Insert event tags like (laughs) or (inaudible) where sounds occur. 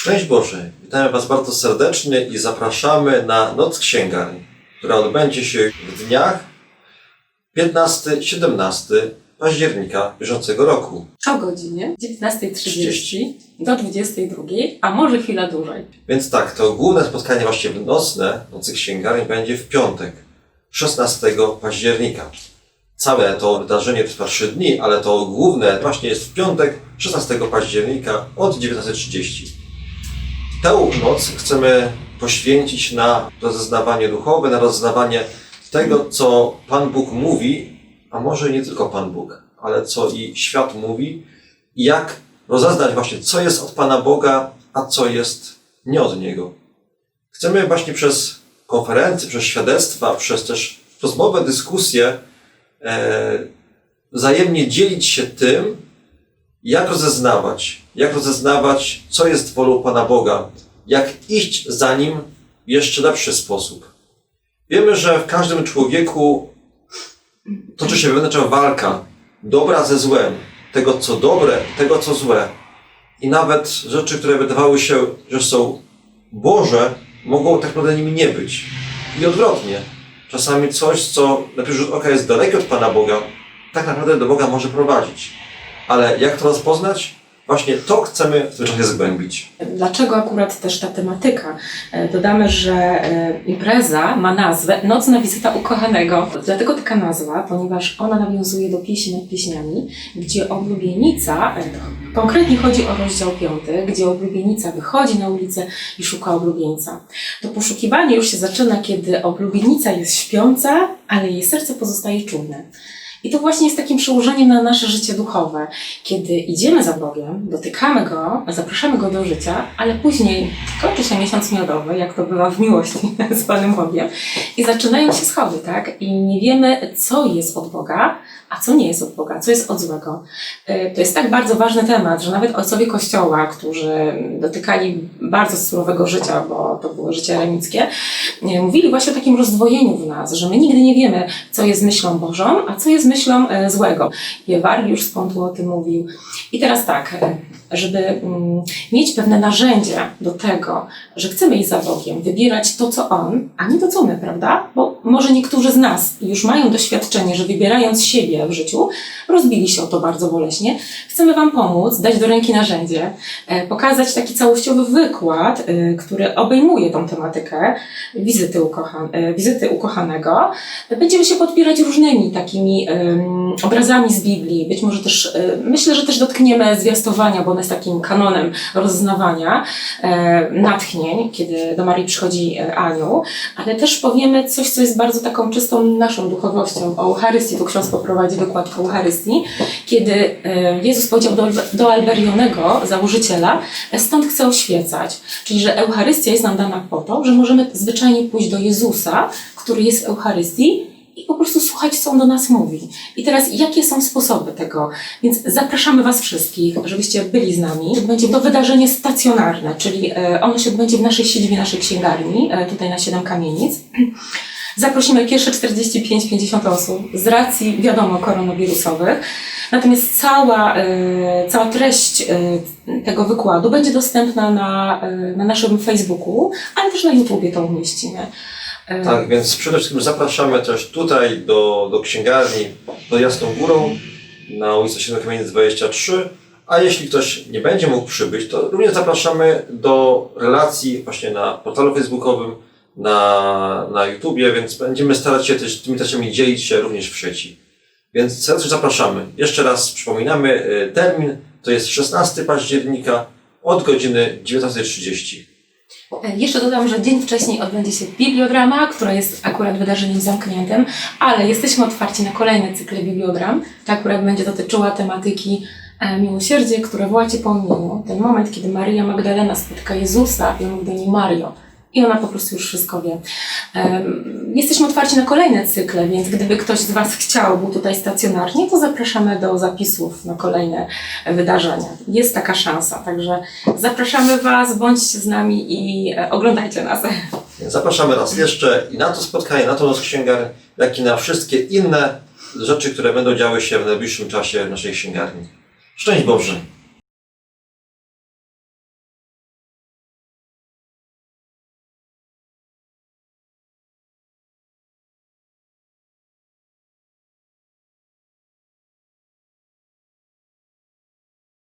Szczęść Boże! Witamy Was bardzo serdecznie i zapraszamy na Noc Księgarni, która odbędzie się w dniach 15-17 października bieżącego roku. o godzinie 19.30 do 22.00, a może chwila dłużej. Więc tak, to główne spotkanie właśnie w nocne Nocy Księgarni będzie w piątek, 16 października. Całe to wydarzenie trwa 3 dni, ale to główne właśnie jest w piątek, 16 października od 19.30. Tę noc chcemy poświęcić na rozeznawanie duchowe, na rozeznawanie tego, co Pan Bóg mówi, a może nie tylko Pan Bóg, ale co i świat mówi, jak rozeznać właśnie, co jest od Pana Boga, a co jest nie od Niego. Chcemy właśnie przez konferencje, przez świadectwa, przez też rozmowę, dyskusję e, wzajemnie dzielić się tym, jak rozeznawać, jak rozeznawać, co jest wolą Pana Boga, jak iść za Nim w jeszcze lepszy sposób. Wiemy, że w każdym człowieku toczy się wewnętrzna walka dobra ze złem, tego co dobre, tego co złe. I nawet rzeczy, które wydawały się, że są Boże, mogą tak naprawdę nimi nie być. I odwrotnie. Czasami coś, co na pierwszy rzut oka jest dalekie od Pana Boga, tak naprawdę do Boga może prowadzić. Ale jak to rozpoznać? Właśnie to chcemy w tym czasie zgłębić. Dlaczego akurat też ta tematyka? E, Dodamy, że e, impreza ma nazwę Nocna wizyta ukochanego. Dlatego taka nazwa, ponieważ ona nawiązuje do pieśni nad pieśniami, gdzie oblubienica, e, konkretnie chodzi o rozdział 5, gdzie oblubienica wychodzi na ulicę i szuka oblubieńca. To poszukiwanie już się zaczyna, kiedy oblubienica jest śpiąca, ale jej serce pozostaje czujne. I to właśnie jest takim przełożeniem na nasze życie duchowe. Kiedy idziemy za Bogiem, dotykamy Go, zapraszamy Go do życia, ale później kończy się miesiąc miodowy, jak to bywa w miłości (laughs) z Panem Bogiem, i zaczynają się schody, tak? I nie wiemy, co jest od Boga, a co nie jest od Boga, co jest od złego. Y, To jest tak bardzo ważny temat, że nawet ojcowie Kościoła, którzy dotykali bardzo surowego życia, bo to było życie remickie, y, mówili właśnie o takim rozdwojeniu w nas, że my nigdy nie wiemy, co jest myślą Bożą, a co jest myślą e, złego. Jewariusz z Pontu o tym mówił. I teraz tak, e, żeby mm, mieć pewne narzędzie do tego, że chcemy iść za Bogiem, wybierać to, co On, a nie to, co my, prawda? Bo może niektórzy z nas już mają doświadczenie, że wybierając siebie w życiu, rozbili się o to bardzo boleśnie. Chcemy Wam pomóc, dać do ręki narzędzie, e, pokazać taki całościowy wykład, który obejmuje tą tematykę wizyty, ukochan- wizyty ukochanego. Będziemy się podpierać różnymi takimi obrazami z Biblii. Być może też, e, myślę, że też dotkniemy zwiastowania, bo ono jest takim kanonem rozznawania e, natchnień, kiedy do Marii przychodzi e, anioł, ale też powiemy coś, co jest bardzo taką czystą naszą duchowością. O Eucharystii, tu ksiądz poprowadzi wykład o Eucharystii, kiedy Jezus powiedział do, do Alberionego, założyciela, stąd chcę oświecać. Czyli, że Eucharystia jest nam dana po to, że możemy zwyczajnie pójść do Jezusa, który jest w Eucharystii i po prostu słuchać, co on do nas mówi. I teraz, jakie są sposoby tego? Więc zapraszamy Was wszystkich, żebyście byli z nami. Będzie to wydarzenie stacjonarne, czyli e, ono się odbędzie w naszej siedzibie, naszej księgarni, e, tutaj na Siedem Kamienic. Zaprosimy pierwsze 45-50 osób z racji, wiadomo, koronawirusowych. Natomiast cała, e, cała treść tego wykładu będzie dostępna na, na naszym Facebooku, ale też na YouTubie to umieścimy. Tak, więc przede wszystkim zapraszamy też tutaj do, do księgarni, do Jasną Górą, na ulicy 7 Kamienic 23. A jeśli ktoś nie będzie mógł przybyć, to również zapraszamy do relacji właśnie na portalu facebookowym, na, na YouTubie, więc będziemy starać się też tymi treściami dzielić się również w sieci. Więc serdecznie zapraszamy. Jeszcze raz przypominamy, y, termin to jest 16 października od godziny 19.30. E, Jeszcze dodam, że dzień wcześniej odbędzie się bibliodrama, która jest akurat wydarzeniem zamkniętym, ale jesteśmy otwarci na kolejne cykle bibliodram. Ta akurat będzie dotyczyła tematyki e, miłosierdzie, które wołacie po imieniu. Ten moment, kiedy Maria Magdalena spotyka Jezusa i on mówi do niej Mario. I ona po prostu już wszystko wie. Jesteśmy otwarci na kolejne cykle, więc gdyby ktoś z Was chciał, był tutaj stacjonarnie, to zapraszamy do zapisów na kolejne wydarzenia. Jest taka szansa, także zapraszamy Was, bądźcie z nami i e, oglądajcie nas. Zapraszamy raz jeszcze i na to spotkanie, na to noc jak i na wszystkie inne rzeczy, które będą działy się w najbliższym czasie w naszej księgarni. Szczęść Boże!